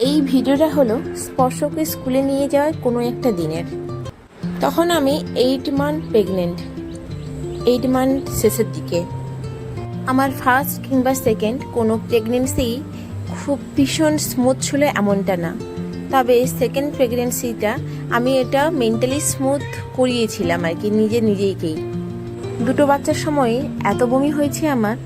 এই ভিডিওটা হলো স্পর্শকে স্কুলে নিয়ে যাওয়ার কোনো একটা দিনের। তখন আমি eight month pregnant eight month শেষের দিকে। আমার ফার্স্ট কিংবা সেকেন্ড কোনো প্রেগনেন্সি খুব ভীষণ স্মুথ ছিল এমনটা না। তবে সেকেন্ড প্রেগনেন্সিটা আমি এটা মেন্টালি স্মুথ করিয়েছিলাম আর কি, নিজে নিজেইকেই দুটো বাচ্চার সময় এত বমি হয়েছে আমার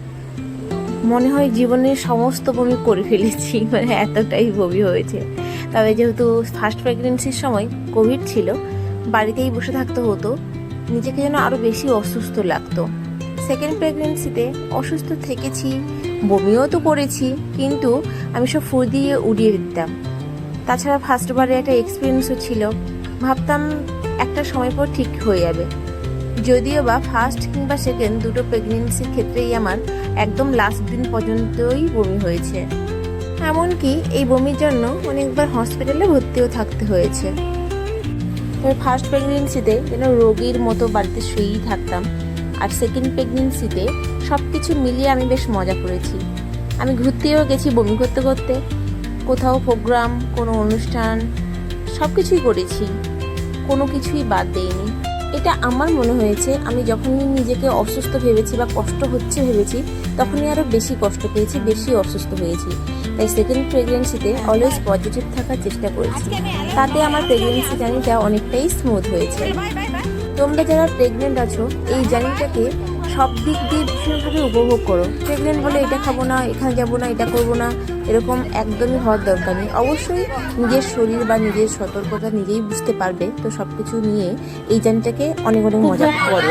মনে হয় জীবনের সমস্ত বমি করে ফেলেছি মানে এতটাই বমি হয়েছে। তবে যেহেতু ফার্স্ট প্রেগনেন্সির সময় কোভিড ছিল, বাড়িতেই বসে থাকতে হতো, নিজেকে যেন আরও বেশি অসুস্থ লাগতো। সেকেন্ড প্রেগনেন্সিতে অসুস্থ থেকেছি, বমিও তো করেছি, কিন্তু আমি সব ফুল দিয়ে উড়িয়ে দিতাম। তাছাড়া ফার্স্টবারে একটা এক্সপিরিয়েন্সও ছিল, ভাবতাম একটা সময় পর ঠিক হয়ে যাবে। যদিও বা ফার্স্ট কিংবা সেকেন্ড দুটো প্রেগনেন্সির ক্ষেত্রেই আমার একদম লাস্ট দিন পর্যন্তই বমি হয়েছে। এমনকি এই বমির জন্য অনেকবার হসপিটালে ভর্তিও থাকতে হয়েছে। তবে ফার্স্ট প্রেগনেন্সিতে যেন রোগীর মতো বাড়িতে শুয়েই থাকতাম। আর সেকেন্ড প্রেগনেন্সিতে সব কিছু মিলিয়ে আমি বেশ মজা করেছি। আমি ঘুরতেও গেছি বমি করতে করতে। কোথাও প্রোগ্রাম কোনো অনুষ্ঠান সব কিছুই করেছি। কোনো কিছুই বাদ দেইনি। এটা আমার মনে হয়েছে, আমি যখনই নিজেকে অসুস্থ ভেবেছি বা কষ্ট হচ্ছে ভেবেছি, তখনই আরও বেশি কষ্ট পেয়েছি, বেশি অসুস্থ হয়েছি। তাই সেকেন্ড প্রেগনেন্সিতে অলওয়েজ পজিটিভ থাকার চেষ্টা করেছি। তাতে আমার প্রেগনেন্সি জার্নিটা অনেকটাই স্মুথ হয়েছে। তোমরা যারা প্রেগনেন্ট আছো, এই জার্নিটাকে সব দিক দিয়ে ভীষণভাবে উপভোগ করো। প্রেগনেন্ট বলে এটা খাব না, এখানে যাব না, এটা করব না, এরকম একদমই হওয়ার দরকার নেই। অবশ্যই নিজের শরীর বা নিজের সতর্কতা নিজেই বুঝতে পারবে। তো সব কিছু নিয়ে এই জার্নিটাকে অনেক অনেক মজা করো।